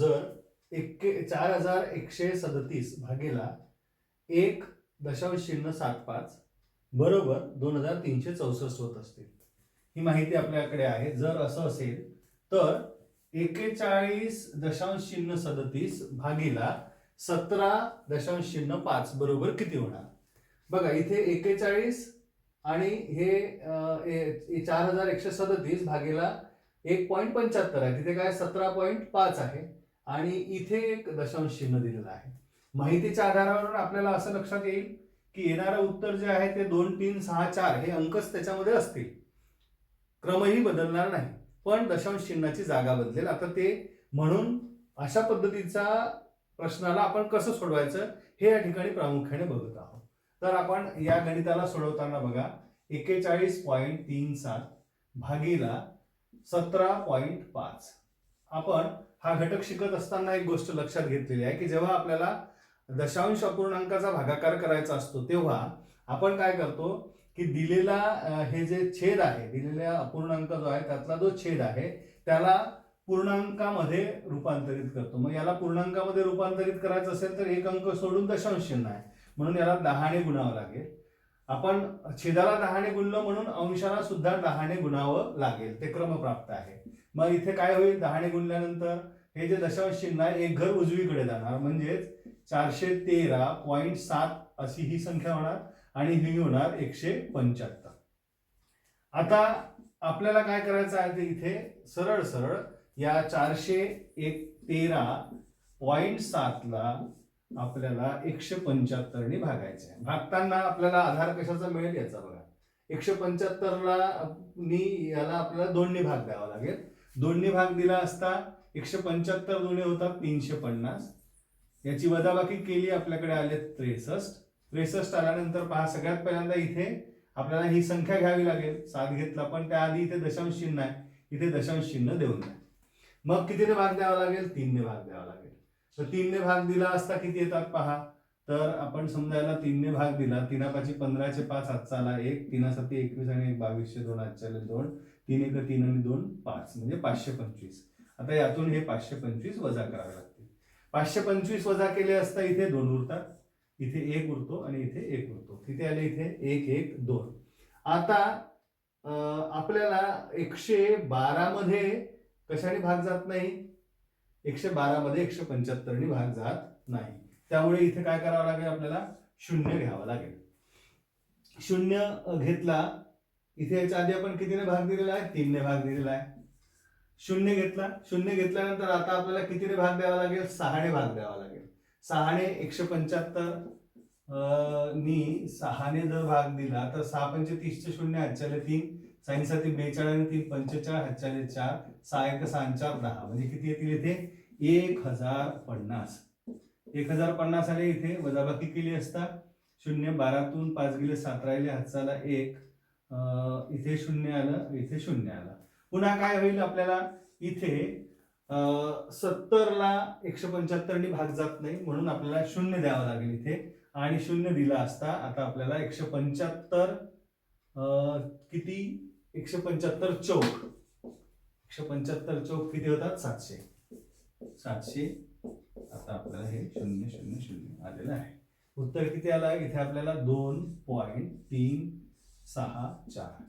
जर एक्के चार हजार एकशे सदतीस भागेला एक दशांश चिन्ह सात पाच बरोबर दोन हजार तीनशे चौसष्ट होत असतील. ही माहिती आपल्याकडे आहे. जर असं असेल तर एकेचाळीस दशांश चिन्ह सदतीस भागीला सतरा दशांश चिन्ह पाच बरोबर किती होणार? बघा इथे एकेचाळीस आणि हे चार हजार एकशे सदतीस भागीला एक पॉईंट पंच्याहत्तर आहे. तिथे काय सतरा पॉईंट पाच आहे? आणि इथे एक दशांश चिन्ह दिलेलं आहे. माहितीच्या आधारावर आपल्याला असं लक्षात येईल की येणारं उत्तर जे आहे ते दोन तीन सहा चार हे अंकच त्याच्यामध्ये असतील. क्रमही बदलणार नाही. पण दशांश चिन्हाची जागा बदलेल. आता ते म्हणून अशा पद्धतीचा प्रश्नाला आपण कसं सोडवायचं हे या ठिकाणी प्रामुख्याने बघत आहोत. तर आपण या गणिताला सोडवताना बघा. एकेचाळीस पॉईंट तीन सात भागीला सतरा पॉईंट पाच. आपण हा घटक शिकत असताना एक गोष्ट लक्षात घेतलेली आहे की जेव्हा आपल्याला दशांश अपूर्णांकाचा भागाकार करायचा असतो तेव्हा आपण काय करतो की दिलेला हे जे छेद आहे दिलेला अपूर्णांक जो आहे त्यातला जो छेद आहे त्याला पूर्णांकामध्ये रूपांतरित करतो. मग याला पूर्णांकामध्ये रूपांतरित करायचं असेल तर एक अंक सोडून दशांश चिन्ह आहे. म्हणून याला दहाने गुणावं लागेल. आपण छेदाला दहाने गुणलो म्हणून अंशाला सुद्धा दहाने गुणावं लागेल. ते क्रमप्राप्त आहे. मग इथे काय होईल? दहाने गुणल्यानंतर हे जे दशांश चिन्ह आहे एक घर उजवीकडे जाणार. म्हणजेच चारशे तेरा पॉईंट सात अशी ही संख्या होणार आणि ही होणार एकशे पंच्याहत्तर. आता आपल्याला काय करायचं आहे ते इथे? सरळ सरळ या चारशे एक तेरा पॉईंट सातला आपल्याला एकशे पंच्याहत्तरने भागायचे आहे. भागताना आपल्याला आधार कशाचा मिळेल याचा बघा. एकशे पंच्याहत्तरला नी याला आपल्याला दोन्ही भाग द्यावा लागेल. दोन्ही भाग दिला असता एकशे पंच्याहत्तर दोन्ही होतात तीनशे पन्नास. याची वजाबाकी केली आपल्याकडे आले त्रेसष्ट. त्रेसष्ट आल्यानंतर पहा सगळ्यात पहिल्यांदा इथे आपल्याला ही संख्या घ्यावी लागेल. सात घेतला पण त्याआधी इथे दशांश चिन्ह आहे. इथे दशांश चिन्ह देऊन द्या. मग कितीने भाग द्यावा लागेल? तीनने भाग द्यावा लागेल. तर तीनने भाग दिला असता किती येतात पहा? तर आपण समजा याला तीनने भाग दिला. तीना पाची पंधराचे पाच हातचाला एक. तीना एकवीस आणि एक बावीसशे दोन हातच्याला दोन. तीन एक तीन आणि दोन पाच. म्हणजे पाचशे पंचवीस. आता यातून हे पाचशे पंचवीस वजा करावे लागते पाचशे पंचवीस वजा केले असता इथे दोन उरतात. इथे एक उरतो आणि इथे एक उरतो. किती आले इथे? एक एक दोन. आता आपल्याला एकशे बारा मध्ये कशाने भाग जात नाही? एकशे बारामध्ये एकशे पंच्याहत्तरने भाग जात नाही. त्यामुळे इथे काय करावं लागेल आपल्याला? शून्य घ्यावं लागेल. शून्य घेतला इथे याच्या आधी आपण कितीने भाग दिलेला आहे? तीनने भाग दिलेला आहे. शून्य घेतला शून्य घेतल्यानंतर आता आपल्याला कितीने भाग द्यावा लागेल? सहाने भाग द्यावा लागेल. सहाने एकशे पंच्याहत्तर अं, नी सहाने जर भाग दिला तर सहा पंचे तीसचे शून्य आजच्याला तीन साईनसाठी बेचाळीस आणि तीन पंचेचाळीस हातच्याले चार सहा एक सहा चार दहा. म्हणजे किती येतील इथे? एक हजार पन्नास. एक हजार पन्नास आले इथे वजाबाकी केली असता शून्य बारातून पाच गेले सात राहिले हातचाला एक. इथे शून्य आलं इथे शून्य आलं. पुन्हा काय होईल आपल्याला? इथे सत्तरला एकशे पंच्याहत्तरनी भाग जात नाही म्हणून आपल्याला शून्य द्यावं लागेल इथे. आणि शून्य दिला असता आता आपल्याला एकशे पंच्याहत्तर किती? एकशे पंच्याहत्तर चौक. एकशे पंच्याहत्तर चौक किती होतात? सातशे. सातशे. आता आपल्याला हे शून्य शून्य शून्य आलेलं आहे. उत्तर किती आलं? आहे इथे आपल्याला दोन पॉईंट तीन सहा चार.